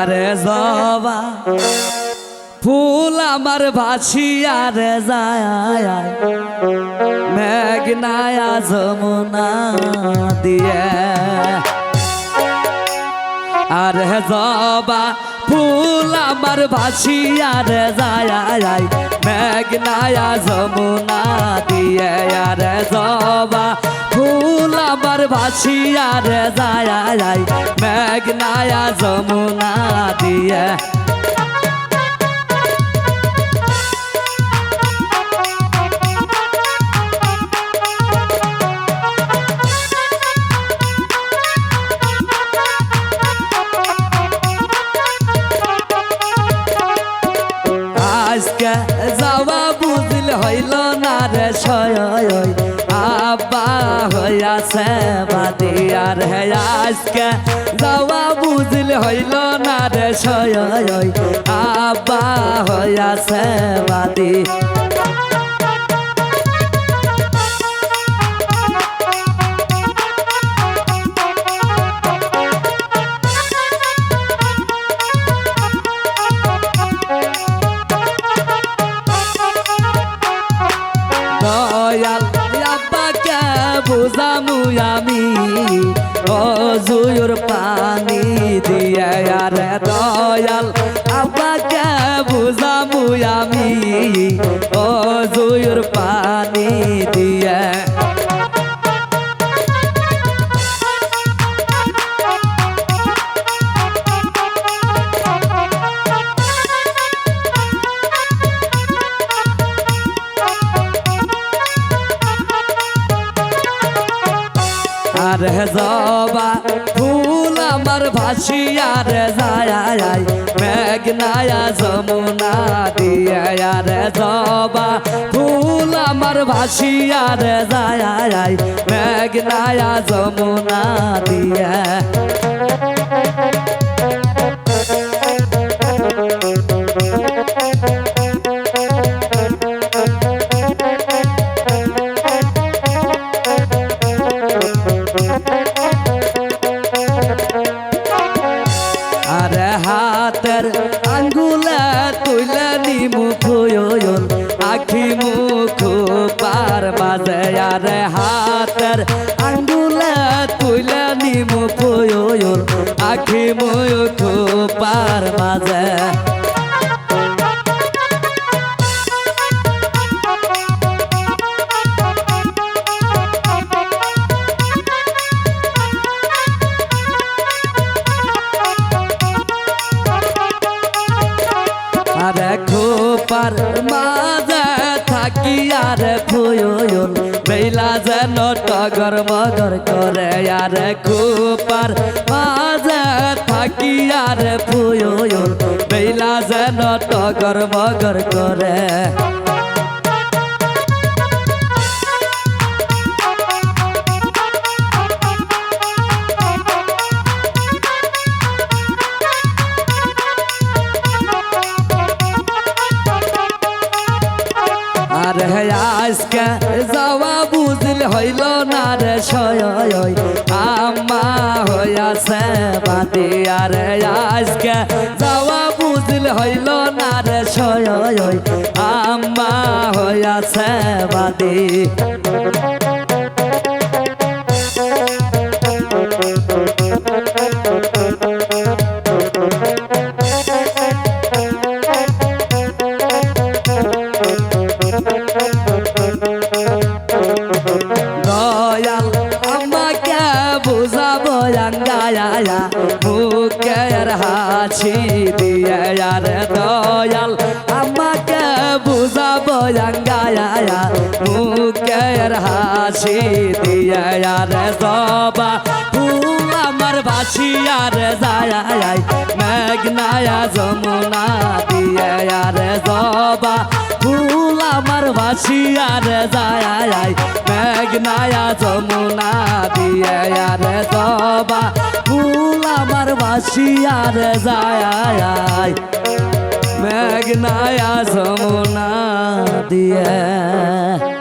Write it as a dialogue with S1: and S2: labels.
S1: আরে জবা, ফুল আমার ভাসিয়ার যায় মেঘনায়া যমুনা দিয়ে। আর জবা, ফুল আমার ভাসিয়ার যায় মেঘনায়া যমুনা দিয়ে। আর জবা, ফুল আমার ভাসিয়ার যায় মেঘনায়া যমুনা দিয়ে। আজকে যাওয়া বুঝল হইল না রে সয় আব্বা হইয়াছে বাদিয়ার হে আজকে যাওয়া বুঝল হইল না রে সয় আব্বা হইয়াছে বাদি দয়াল আব্বাকে বুঝামু আমি? অজুর পানি দিয়ে আর দয়াল আপাকে বুঝামু আমি? অজুর পানি দিয়ে আর জবা, ফুল আমার ভাসিয়ার যায় মেঘনায়া যমুনা দিয়া রে জবা, ফুল আমার ভাসিয়ার যায় মেঘনায়া যমুনা দিয়ে। মুখ পার বাজে আরে হাতের আঙ্গুলে তুলে নিমুখ আখি মুখ পার বাজে। আরে খোপার মাঝে থাকি আরে খুয়ন বেলা যেন টগর মগর করে। আর কুপার থাকি আর ফুয়ন বেলা যেন টগর মগর করে। আজকে যাওয়া বুঝিল হইল না রে সয় আম্মা হইয়াছে বাদে আর আজকে যাওয়া বুঝিল হইল না রে সয় আম্মা হইয়াছে বাদি আঙ্গায়া হাছি দিয়ে আর দয়াল আমাকে বুঝাবো আঙ্গায়া মুখের হাছি দিয়ে আর সবা ফুল আমার বাসি আর যায় মেঘনায়া যমুনা দিয়ে আর সবা ফুল আমার বাসি আর যায় মেঘনায়া যমুনা দিয়ে আর সবা ফুল আমার বাসি আর যায় মেঘনায়া যমুনা দিয়ে।